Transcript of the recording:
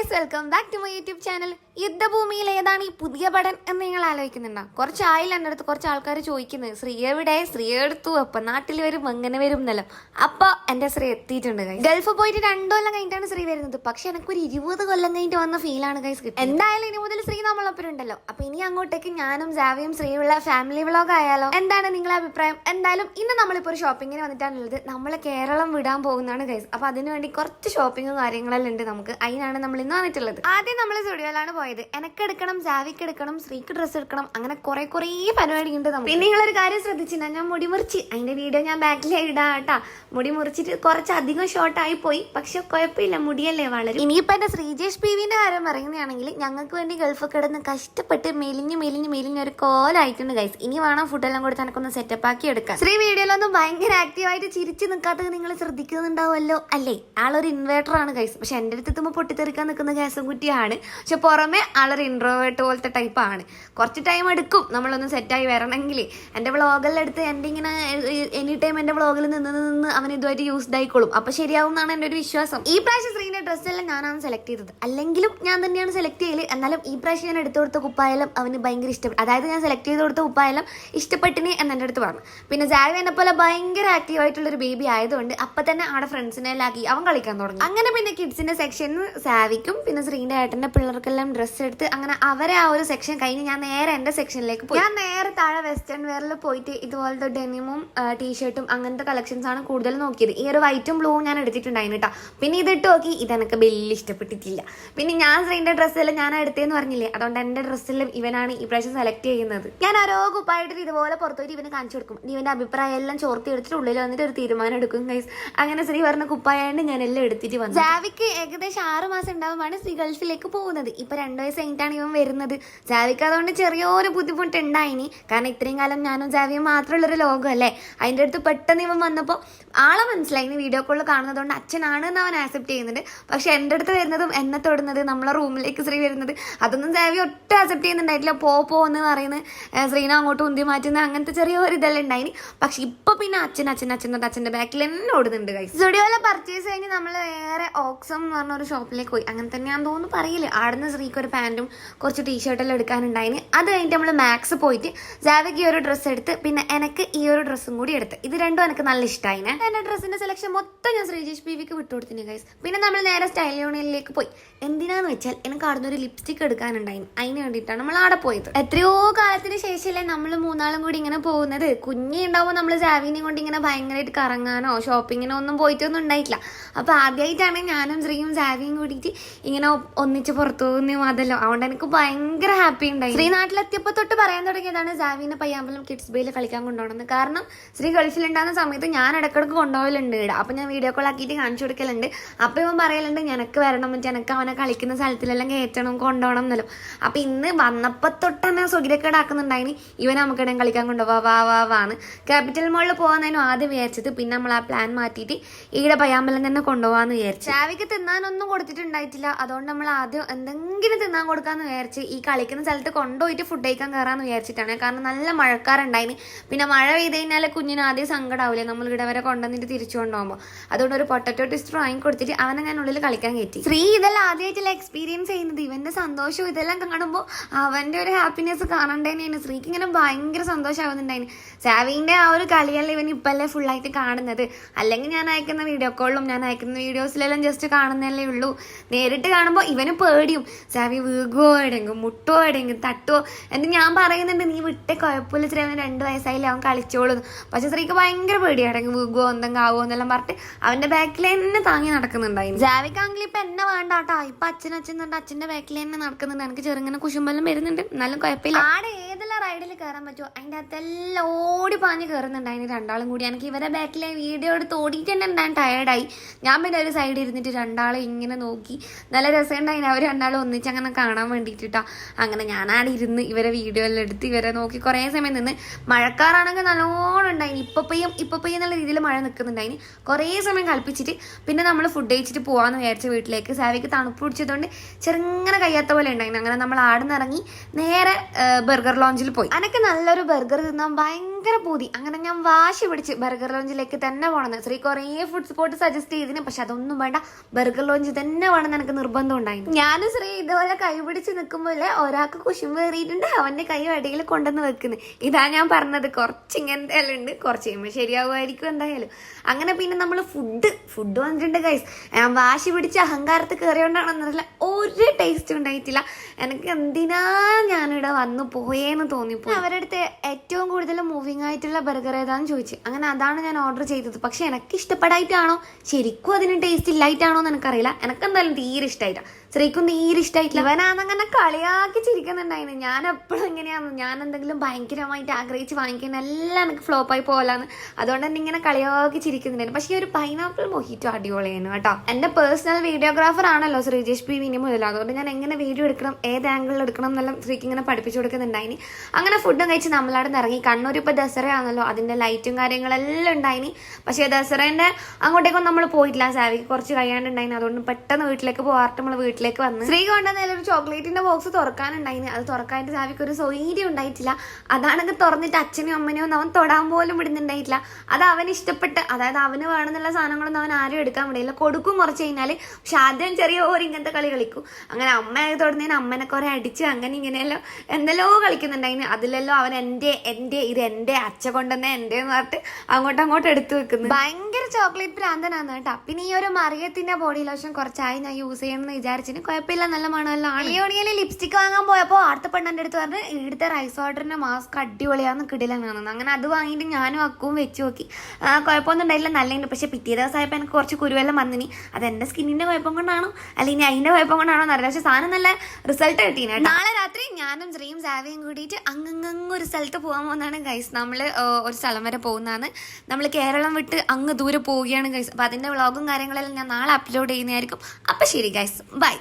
Guys welcome back to my YouTube channel യുദ്ധഭൂമിയിൽ ഏതാണ് ഈ പുതിയ പടൻ എന്ന് നിങ്ങൾ ആലോചിക്കുന്നുണ്ടോ? കുറച്ചായില്ല എന്റെ അടുത്ത് കുറച്ച് ആൾക്കാർ ചോദിക്കുന്നത്. ശ്രീ എവിടെ? ശ്രീ എടുത്തു. അപ്പൊ നാട്ടിൽ വരും അങ്ങനെ വരും എന്നല്ലോ. അപ്പൊ എന്റെ ശ്രീ എത്തിയിട്ടുണ്ട് ഗൈസ് ഗൾഫ് പോയിട്ട് രണ്ടു കൊല്ലം കഴിഞ്ഞിട്ടാണ് ശ്രീ വരുന്നത്. പക്ഷെ എനിക്കൊരു ഇരുപത് കൊല്ലം കഴിഞ്ഞിട്ട് വന്ന ഫീലാണ് ഗൈസ് കിട്ടി എന്തായാലും ഇനി മുതൽ ശ്രീ നമ്മളൊപ്പം ഉണ്ടല്ലോ. അപ്പൊ ഇനി അങ്ങോട്ടേക്ക് ഞാനും ജാവിയും ശ്രീയുള്ള ഫാമിലി വ്ളോഗ് ആയാലോ? എന്താണ് നിങ്ങളുടെ അഭിപ്രായം? എന്തായാലും ഇന്ന് നമ്മളിപ്പോൾ ഒരു ഷോപ്പിങ്ങിന് വന്നിട്ടാണുള്ളത് നമ്മൾ കേരളം വിടാൻ പോകുന്നതാണ് ഗൈസ് അപ്പൊ അതിനുവേണ്ടി കുറച്ച് ഷോപ്പിങ്ങും കാര്യങ്ങളെല്ലാം ഉണ്ട് നമുക്ക്. അതിനാണ് നമ്മൾ ഇന്ന് വന്നിട്ടുള്ളത് ആദ്യം നമ്മൾ സ്റ്റുഡിയോയിലാണ് പോയത്. എനക്ക് എടുക്കണം ജാവിക്ക് എടുക്കണം ശ്രീക്ക് ഡ്രസ്സ് എടുക്കണം അങ്ങനെ കുറെ കുറെ പരിപാടി ഉണ്ട് നമ്മൾ പിന്നെ നിങ്ങളൊരു കാര്യം ശ്രദ്ധിച്ചില്ല ഞാൻ മുടി മുറിച്ച് അതിന്റെ വീഡിയോ ഞാൻ ബാക്കിൽ ഇടാം കേട്ടാ മുടി മുറിച്ചിട്ട് കുറച്ചധികം ഷോർട്ട് ആയി പോയി. പക്ഷെ കുഴപ്പമില്ല മുടിയല്ലേ വളരെ. ഇനിയിപ്പോ എന്റെ ശ്രീജേഷ് പി വിന്റെ കാര്യം പറയുകയാണെങ്കിൽ ഞങ്ങൾക്ക് വേണ്ടി ഗൾഫ് കിടന്ന് കഷ്ടപ്പെട്ട് മെലിഞ്ഞ് മെലിഞ്ഞ് മെലിഞ്ഞ് ഒരു കോലായിട്ടുണ്ട് ഗൈസ് ഇനി വേണം ഫുഡെല്ലാം കൊടുത്ത് എനിക്കൊന്ന് സെറ്റപ്പ് ആക്കി എടുക്കാം ശ്രീ വീഡിയോയിലൊന്നും ഭയങ്കര ആക്റ്റീവായിട്ട് ചിരിച്ചു നിൽക്കാത്തത് നിങ്ങൾ ശ്രദ്ധിക്കുന്നുണ്ടാവുമല്ലോ? അല്ലേ? ആളൊരു ഇൻവേർട്ടർ ആണ് ഗൈസ് പക്ഷെ എന്റെ അടുത്ത് എത്തുമ്പോൾ പൊട്ടിത്തെറിക്കാൻ നിൽക്കുന്ന ഗ്യാസും കുറ്റിയാണ്. പക്ഷെ പുറമെ ആളൊരു ഇൻട്രോവേർട്ട് പോലത്തെ ടൈപ്പാണ് കുറച്ച് ടൈം എടുക്കും നമ്മളൊന്ന് സെറ്റായി വരണമെങ്കിൽ എന്റെ വ്ളോഗിലെടുത്ത് എന്റെ ഇങ്ങനെ എനി ടൈം എന്റെ വ്ളോഗിൽ നിന്ന് നിന്ന് അവൻ ഇതുമായിട്ട് യൂസ്ഡ് ആയിക്കോളും അപ്പോൾ ശരിയാവും എന്നാണ് എന്റെ ഒരു വിശ്വാസം. ഈ പ്രാവശ്യം ശ്രീന്റെ ഡ്രസ്സെല്ലാം ഞാനാണ് സെലക്ട് ചെയ്തത്. അല്ലെങ്കിലും ഞാൻ തന്നെയാണ് സെലക്ട് ചെയ്യൽ. എന്നാലും ഈ പ്രാവശ്യം ഞാൻ എടുത്തു കൊടുത്ത കുപ്പായാലും അവന് ഭയങ്കര ഇഷ്ടപ്പെട്ടു. അതായത് ഞാൻ സെലക്ട് ചെയ്ത് കൊടുത്ത കുപ്പായാലും ഇഷ്ടപ്പെട്ടിന് എന്ന് എന്റെ അടുത്ത് പറഞ്ഞു. പിന്നെ ജാവി എന്നെ പോലെ ഭയങ്കര ആക്റ്റീവ് ആയിട്ടുള്ള ഒരു ബേബി ആയതുകൊണ്ട് അപ്പൊ തന്നെ അവിടെ ഫ്രണ്ട്സിനെ ലാക്കി അവൻ കളിക്കാൻ തുടങ്ങി. അങ്ങനെ പിന്നെ കിഡ്സിന്റെ സെക്ഷനിൽ സാവിക്കും പിന്നെ ശ്രീന്റെ ഏട്ടന്റെ പിള്ളേർക്കെല്ലാം ഡ്രസ്സ് എടുത്ത് അങ്ങനെ അവരെ ആ ഒരു സെക്ഷൻ കഴിഞ്ഞ് ഞാൻ നേരെ എന്റെ സെക്ഷനിലേക്ക് പോയി. ഞാൻ നേരെ താഴെ വെസ്റ്റേൺ വെയറിൽ പോയിട്ട് ഇതുപോലത്തെ ഡെനിമും ടീഷർട്ടും അങ്ങനത്തെ കളക്ഷൻസ് ആണ് കൂടുതൽ നോക്കിയത്. ഈ ഒരു വൈറ്റും ബ്ലൂവും ഞാൻ എടുത്തിട്ടുണ്ടായിരുന്നു കേട്ടോ പിന്നെ ഇതിട്ട് നോക്കി ഇതെനിക്ക് വലിയ ഇഷ്ടപ്പെട്ടിട്ടില്ല. പിന്നെ ഞാൻ ശ്രീന്റെ ഡ്രസ്സെല്ലാം ഞാൻ എടുത്തേന്ന് പറഞ്ഞില്ലേ? അതുകൊണ്ട് എന്റെ ഡ്രസ്സിലും ഇവനാണ് ഈ പ്രാവശ്യം സെലക്ട് ചെയ്യുന്നത്. ഞാൻ ഓരോ കുപ്പായിട്ട് ഇതുപോലെ പുറത്തോട്ട് ഇവന് കാണിച്ചു കൊടുക്കും. ഇനി ഇവന്റെ അഭിപ്രായം എല്ലാം ചോർത്തി എടുത്തിട്ട് ഉള്ളിൽ വന്നിട്ട് ഒരു തീരുമാനം എടുക്കും ഗൈസ് അങ്ങനെ ശ്രീ പറഞ്ഞ കുപ്പായ ഞാൻ എല്ലാം എടുത്തിട്ട് വന്നു. ജാവിക്ക് ഏകദേശം ആറ് മാസം ഉണ്ടാവുമ്പോൾ ശ്രീ ഗൾഫിലേക്ക് പോകുന്നത്. ഇപ്പം രണ്ടു വയസ്സ് കഴിഞ്ഞിട്ടാണ് ഇവൻ വരുന്നത്. ജാവിക്ക് അതുകൊണ്ട് ചെറിയൊരു ബുദ്ധിമുട്ടുണ്ടായിനി. കാരണം ഇത്രയും കാലം ഞാനും ജാവിയും മാത്രമുള്ളൊരു ലോകമല്ലേ? അതിന്റെ അടുത്ത് പെട്ടെന്ന് ഇവൻ വന്നപ്പോൾ ആളെ മനസ്സിലായി. ഇനി വീഡിയോ കോളിൽ കാണുന്നതുകൊണ്ട് അച്ഛനാണ് എന്ന് അവൻ ആക്സെപ്റ്റ് ചെയ്യുന്നുണ്ട്. പക്ഷേ എന്റെ അടുത്ത് വരുന്നതും എന്നെ തൊടുന്നത് നമ്മളെ റൂമിലേക്ക് ശ്രീ വരുന്നത് അതൊന്നും ജാവി ഒട്ടും ആക്സെപ്റ്റ് ചെയ്യുന്നുണ്ടായിട്ടില്ല. പോ പോ എന്ന് പറയുന്നത് ശ്രീനെ അങ്ങോട്ട് ഉന്തി മാറ്റുന്ന അങ്ങനത്തെ ചെറിയൊരു ഇതെല്ലാം ഉണ്ടായിനി. പക്ഷെ ഇപ്പം പിന്നെ അച്ഛൻ അച്ഛൻ അച്ഛൻ തൊട്ട് അച്ഛന്റെ ബാക്കിൽ തന്നെ ഓടുന്നുണ്ട് കൈ സ്റ്റുഡിയോയിലെ പർച്ചേസ് കഴിഞ്ഞ് നമ്മൾ വേറെ ഓക്സം എന്ന് പറഞ്ഞ ഒരു ഷോപ്പിലേക്ക് പോയി. അങ്ങനെ തന്നെയാന്ന് തോന്നുന്നു. പറയില്ല. ആടുന്ന സ്ത്രീക്ക് ഒരു പാന്റും കുറച്ച് ടീഷർട്ടെല്ലാം എടുക്കാനുണ്ടായിന്. അത് കഴിഞ്ഞിട്ട് നമ്മൾ മാക്സ് പോയിട്ട് ജാവയ്ക്ക് ഈ ഒരു ഡ്രസ്സ് എടുത്ത് പിന്നെ എനിക്ക് ഈ ഒരു ഡ്രസ്സും കൂടി എടുത്ത്. ഇത് രണ്ടും എനിക്ക് നല്ല ഇഷ്ടമായിനെ എന്റെ ഡ്രസ്സിന്റെ സെലക്ഷൻ മൊത്തം ഞാൻ ശ്രീജേഷ് വിക്ക് വിട്ടുകൊടുത്തിന് ഗൈസ് പിന്നെ നമ്മൾ നേരെ സ്റ്റൈൽ യൂണിയനിലേക്ക് പോയി. എന്തിനാന്ന് വെച്ചാൽ എനിക്ക് ആടുന്ന ഒരു ലിപ്സ്റ്റിക് എടുക്കാനുണ്ടായി അതിന് വേണ്ടിയിട്ടാണ് നമ്മൾ ആടെ പോയത്. എത്രയോ കാലത്തിന് ശേഷമല്ലേ നമ്മൾ മൂന്നാളും കൂടി ഇങ്ങനെ പോകുന്നത്. കുഞ്ഞി ഉണ്ടാവുമ്പോൾ നമ്മൾ ജാവിനെയും കൊണ്ട് ഇങ്ങനെ ഭയങ്കരമായിട്ട് കറങ്ങാനോ ഷോപ്പിങ്ങിനോ ഒന്നും പോയിട്ടൊന്നും ഉണ്ടായിട്ടില്ല. അപ്പൊ ആദ്യമായിട്ടാണ് ഞാനും ശ്രീയും ജാവിയും കൂടിയിട്ട് ഇങ്ങനെ ഒന്നിച്ച് പുറത്തു പോകുന്ന അതല്ലോ. അതുകൊണ്ട് എനിക്ക് ഭയങ്കര ഹാപ്പി ഉണ്ടായി. ശ്രീ നാട്ടിലെത്തിയപ്പോ തൊട്ട് പറയാൻ തുടങ്ങിയതാണ് ജാവിനെ പയ്യാമ്പലം കിഡ്സ് ബേയിൽ കളിക്കാൻ കൊണ്ടുപോകണമെന്ന്. കാരണം ശ്രീ ഗൾഫിലുണ്ടാകുന്ന സമയത്ത് ഞാൻ ഇടക്കിടക്ക് കൊണ്ടുപോകലുണ്ട് ഇവിടെ. അപ്പൊ ഞാൻ വീഡിയോ കോൾ ആക്കിയിട്ട് കാണിച്ചു കൊടുക്കലുണ്ട്. അപ്പൊ ഇവൻ പറയലുണ്ട് ഞനക്ക് വരണം എനക്ക് അവനെ കളിക്കുന്ന സ്ഥലത്തിലെല്ലാം കയറ്റണം കൊണ്ടുപോകണം എന്നല്ലോ അപ്പൊ ഇന്ന് വന്നപ്പോ തൊട്ട് തന്നെ സുഖിരക്കേടാക്കുന്നുണ്ടായിന് ഇവൻ നമുക്കിടം കളിക്കാൻ കൊണ്ടുപോവാ വാ വാ വാന്ന് ക്യാപിറ്റൽ മോളിൽ പോകാനായിരുന്നു ആദ്യം വിചാരിച്ചത് പിന്നെ നമ്മൾ ആ പ്ലാൻ മാറ്റിയിട്ട് ഈടെ പയ്യാമ്പലം തന്നെ കൊണ്ടുപോകാന്ന് വിചാരിച്ചു. ചാവിക്ക് തിന്നാനൊന്നും കൊടുത്തിട്ടുണ്ടായിട്ടില്ല. അതുകൊണ്ട് നമ്മൾ ആദ്യം എന്തെങ്കിലും തിന്നാൻ കൊടുക്കാമെന്ന് വിചാരിച്ച് ഈ കളിക്കുന്ന സ്ഥലത്ത് കൊണ്ടുപോയിട്ട് ഫുഡ് കഴിക്കാൻ കയറാമെന്ന് വിചാരിച്ചിട്ടാണ്. കാരണം നല്ല മഴക്കാറുണ്ടായിന്. പിന്നെ മഴ പെയ്ത് കഴിഞ്ഞാൽ കുഞ്ഞിന് ആദ്യം സങ്കടമാവില്ലേ നമ്മൾ ഇവിടെ വരെ കൊണ്ടുവന്നിട്ട് തിരിച്ചു കൊണ്ടുപോകുമ്പോൾ അതുകൊണ്ട് ഒരു പൊട്ടറ്റോ ടിസ്റ്റർ വാങ്ങി കൊടുത്തിട്ട് അവനെ ഞാൻ ഉള്ളിൽ കളിക്കാൻ കയറ്റി. ശ്രീ ഇതെല്ലാം ആദ്യമായിട്ടല്ല എക്സ്പീരിയൻസ് ചെയ്യുന്നത്. ഇവന്റെ സന്തോഷവും ഇതെല്ലാം കാണുമ്പോൾ അവന്റെ ഒരു ഹാപ്പിനെസ് കാണണ്ടേനെയാണ് ശ്രീക്ക് ഇങ്ങനെ ഭയങ്കര സന്തോഷമാവുന്നുണ്ടായിന് സാവിന്റെ ആ ഒരു കളിയല്ല ഇവൻ ഇപ്പല്ലേ ഫുള്ളായിട്ട് കാണുന്നത്. അല്ലെങ്കിൽ ഞാൻ അയക്കുന്ന വീഡിയോ കോളിലും ഞാൻ അയക്കുന്ന വീഡിയോസിലെല്ലാം ജസ്റ്റ് കാണുന്നതല്ലേ ഉള്ളൂ. നേരിട്ട് കാണുമ്പോൾ ഇവന് പേടിയും. സാവി വീകുവോ എടെങ്കും മുട്ടോ എടെങ്കും തട്ടുവോ എന്നിട്ട് ഞാൻ പറയുന്നുണ്ട് നീ വിട്ടേ കുഴപ്പമില്ല ശ്രീ അവൻ രണ്ട് വയസ്സായില്ലേ അവൻ കളിച്ചോളൂ പക്ഷെ സ്ത്രീക്ക് ഭയങ്കര പേടിയാടെങ്കിൽ വീകുവോ എന്തെങ്കിലും ആവോ എന്നെല്ലാം പറഞ്ഞിട്ട് അവന്റെ ബാക്കിൽ തന്നെ താങ്ങി നടക്കുന്നുണ്ടായി ജാവിക്കാണെങ്കിൽ ഇപ്പം എന്നെ വേണ്ട കേട്ടോ ഇപ്പം അച്ഛൻ അച്ഛൻ എന്നിട്ട് അച്ഛന്റെ ബാക്കിൽ തന്നെ നടക്കുന്നുണ്ട്. എനിക്ക് ചെറുങ്ങനെ കുശുമ്പെല്ലാം വരുന്നുണ്ട്. എന്നാലും കുഴപ്പമില്ല. ആടെ ഏതെല്ലാം റൈഡിൽ കയറാൻ പറ്റുമോ അതിന്റെ അകത്തെല്ലാം ഓടി പാഞ്ഞ് കയറുന്നുണ്ടായിന് രണ്ടാളും കൂടി. എനിക്ക് ഇവരെ ബാക്കിലെ വീഡിയോ എടുത്ത് ഓടിയിട്ട് തന്നെ ഉണ്ടാൻ ടയർഡായി ഞാൻ പിന്നെ ഒരു സൈഡിൽ ഇരുന്നിട്ട് രണ്ടാളെ ഇങ്ങനെ നോക്കി. നല്ല രസമുണ്ടായിന്. അവർ രണ്ടാളും ഒന്നിച്ച് അങ്ങനെ കാണാൻ വേണ്ടിയിട്ടാ. അങ്ങനെ ഞാനാണ് ഇരുന്ന് ഇവരെ വീഡിയോ എല്ലാം എടുത്ത് ഇവരെ നോക്കി കുറേ സമയം നിന്ന്. മഴക്കാറാണെങ്കിൽ നല്ലോണം ഉണ്ടായിന്. ഇപ്പൊ പെയ്യും ഇപ്പൊ പെയ്യും എന്നുള്ള രീതിയിൽ മഴ നിൽക്കുന്നുണ്ടായിന്. കുറേ സമയം കൽപ്പിച്ചിട്ട് പിന്നെ നമ്മൾ ഫുഡ് കഴിച്ചിട്ട് പോവാന്ന് വിചാരിച്ച വീട്ടിലേക്ക് സാവിക്ക് തണുപ്പ് പിടിച്ചതുകൊണ്ട് ചെറുങ്ങനെ കയ്യാത്ത പോലെ ഉണ്ടായിരുന്നു അങ്ങനെ നമ്മൾ ആടുന്നിറങ്ങി നേരെ ബർഗർ ലോഞ്ചിൽ പോയി. അനക്ക് നല്ലൊരു ബർഗർ തിന്നാൻ ഭയങ്കര ഭയങ്കര പൂതി. അങ്ങനെ ഞാൻ വാശി പിടിച്ച് ബർഗർ ലോഞ്ചിലേക്ക് തന്നെ പോകണമെന്ന് ശ്രീ കുറേ ഫുഡ് സ്പോട്ട് സജസ്റ്റ് ചെയ്തിന് പക്ഷെ അതൊന്നും വേണ്ട. ബർഗർ ലോഞ്ച് തന്നെ വേണം എനിക്ക് നിർബന്ധം ഉണ്ടായി ഞാനും ശ്രീ ഇതുപോലെ കൈ പിടിച്ച് നിൽക്കുമ്പോൾ ഒരാൾക്ക് കുശും കയറിയിട്ടുണ്ട്. അവന്റെ കൈ അടിയിൽ കൊണ്ടുവന്ന് വെക്കുന്നത് ഇതാ ഞാൻ പറഞ്ഞത്. കുറച്ച് ഇങ്ങനത്തെ ഉണ്ട്. കുറച്ച് കഴിയുമ്പോൾ ശരിയാവുമായിരിക്കും എന്തായാലും. അങ്ങനെ പിന്നെ നമ്മൾ ഫുഡ് ഫുഡ് വന്നിട്ടുണ്ട് ഗൈസ് ഞാൻ വാശി പിടിച്ച് അഹങ്കാരത്ത് കയറിയോണ്ടാണെന്നറിയില്ല. ഒരു ടേസ്റ്റ് ഉണ്ടായിട്ടില്ല എനിക്ക് എന്തിനാ ഞാനിവിടെ വന്നു പോയേന്ന് തോന്നിപ്പോ അവരുടെ അടുത്ത് ഏറ്റവും കൂടുതൽ മൂവിങ് ആയിട്ടുള്ള ബർഗർ ഏതാന്ന് ചോദിച്ചു. അങ്ങനെ അതാണ് ഞാൻ ഓർഡർ ചെയ്തത്. പക്ഷെ എനിക്ക് ഇഷ്ടപ്പെടായിട്ടാണോ ശരിക്കും അതിന് ടേസ്റ്റ് ഇല്ലായിട്ടാണോ എന്ന് എനിക്കറിയില്ല. എനിക്ക് എന്തായാലും തീരെ ഇഷ്ടമായിട്ടാ ശ്രീക്കും തീരെ ഇഷ്ടമായിട്ടില്ല ഇവനാന്നങ്ങനെ കളിയാക്കി ചിരിക്കുന്നുണ്ടായിരുന്നു ഞാൻ എപ്പോഴും എങ്ങനെയാന്ന് ഞാൻ എന്തെങ്കിലും ഭയങ്കരമായിട്ട് ആഗ്രഹിച്ച് വാങ്ങിക്കുന്ന എല്ലാം എനിക്ക് ഫ്ലോപ്പായി പോകലാന്ന് അതുകൊണ്ട് തന്നെ ഇങ്ങനെ കളിയാക്കി ചിരിക്കുന്നുണ്ടായിരുന്നു പക്ഷേ ഈ ഒരു പൈനാപ്പിൾ മൊഹിറ്റോ അടിപൊളിയായിരുന്നു കേട്ടോ. എന്റെ പേഴ്സണൽ വീഡിയോഗ്രാഫർ ആണല്ലോ ശ്രീജേഷ് പി വിനി മുതൽ. അതുകൊണ്ട് ഞാൻ എങ്ങനെ വീഡിയോ എടുക്കണം ഏത് ആംഗിളിൽ എടുക്കണം എന്നെല്ലാം ശ്രീക്ക് ഇങ്ങനെ പഠിപ്പിച്ചു കൊടുക്കുന്നുണ്ടായിനി. അങ്ങനെ ഫുഡും കഴിച്ച് നമ്മളവിടെ ഇറങ്ങി. കണ്ണൂർ ദസറ ആണല്ലോ അതിന്റെ ലൈറ്റും കാര്യങ്ങളെല്ലാം ഉണ്ടായിനി. പക്ഷേ ദസറേന്റെ അങ്ങോട്ടേക്കൊന്നും നമ്മൾ പോയിട്ടില്ല. സാവിക്ക് കുറച്ച് കഴിയാണ്ടുണ്ടായിന് അതുകൊണ്ട് പെട്ടെന്ന് വീട്ടിലേക്ക് പോകാറ് നമ്മൾ വീട്ടിലേക്ക് വന്ന് ശ്രീ കൊണ്ടുവന്ന ഒരു ചോക്ലേറ്റിന്റെ ബോക്സ് തുറക്കാനുണ്ടായിന്. അത് തുറക്കാനായിട്ട് സാവിക്ക് ഒരു സൗകര്യം ഉണ്ടായിട്ടില്ല. അതാണെങ്കിൽ തുറന്നിട്ട് അച്ഛനും അമ്മനെയും ഒന്നും അവൻ തൊടാൻ പോലും വിടുന്നുണ്ടായിട്ടില്ല. അത് അവന് ഇഷ്ടപ്പെട്ട് അതായത് അവന് വേണമെന്നുള്ള സാധനങ്ങളൊന്നും അവൻ ആരും എടുക്കാൻ വിടില്ല. കൊടുക്കും കുറച്ച് കഴിഞ്ഞാൽ പക്ഷെ ആദ്യം ചെറിയ ഓരോ ഇങ്ങനത്തെ കളി കളിക്കും. അങ്ങനെ അമ്മ തുടങ്ങിയതിന് അമ്മനെ കുറെ അടിച്ച് അങ്ങനെ ഇങ്ങനെയല്ലോ എന്തെല്ലോ കളിക്കുന്നുണ്ടായിന്. അതിലെല്ലോ അവൻ എന്റെ എന്റെ ഇത് എന്റെ അച്ഛ കൊണ്ടുവന്ന എന്റെ എന്ന് പറഞ്ഞിട്ട് അങ്ങോട്ടും അങ്ങോട്ടും എടുത്തു വെക്കുന്നു. ഭയങ്കര ചോക്ലേറ്റ് ഭ്രാന്തനാണ് കേട്ടോ. പിന്നെ ഈ ഒരു മറിയത്തിന്റെ ബോഡി ലോഷൻ കുറച്ചായി ഞാൻ യൂസ് ചെയ്യണം എന്ന് ചെയ്യണമെന്ന് വിചാരിച്ചിന് കുഴപ്പമില്ല നല്ല മണമെല്ലാം ആണ്. ഈ ലിപ്സ്റ്റിക് വാങ്ങാൻ പോയപ്പോൾ അടുത്ത പെണ്ണന്റെ അടുത്ത് പറഞ്ഞ് ഇവിടുത്തെ റൈസ് വാട്ടറിന്റെ മാസ്ക് അടിപൊളിയാന്ന് കിടിലെന്നാണെന്ന് അങ്ങനെ അത് വാങ്ങിയിട്ട് ഞാനും അക്കും വെച്ച് നോക്കി. കുഴപ്പമൊന്നും ഉണ്ടായില്ല നല്ലുണ്ട് പക്ഷെ പിറ്റേ ദിവസമായപ്പോൾ എനിക്ക് കുറച്ച് കുരുവെല്ലാം വന്നിനി. അത് എന്റെ സ്കിന്നിന്റെ കുഴപ്പം കൊണ്ടാണോ? അല്ലെങ്കിൽ അതിന്റെ കുഴപ്പം കൊണ്ടാണോ എന്നറിയില്ല. പക്ഷെ സാധനം നല്ല റിസൾട്ട് കിട്ടീനെ നാളെ രാത്രി ഞാനും ശ്രീയും സാവിയും കൂടിയിട്ട് അങ്ങങ്ങ് ഒരു സ്ഥലത്ത് പോകാൻ പോകുന്നതാണ് ഗൈസ് നമ്മൾ ഒരു സ്ഥലം വരെ പോകുന്നതാണ്. നമ്മൾ കേരളം വിട്ട് അങ്ങ് ദൂരെ പോവുകയാണ് ഗൈസ് അപ്പോൾ അതിന്റെ വ്ളോഗും കാര്യങ്ങളെല്ലാം ഞാൻ നാളെ അപ്ലോഡ് ചെയ്യുന്നതായിരിക്കും. അപ്പോൾ ശരി ഗൈസ് ബൈ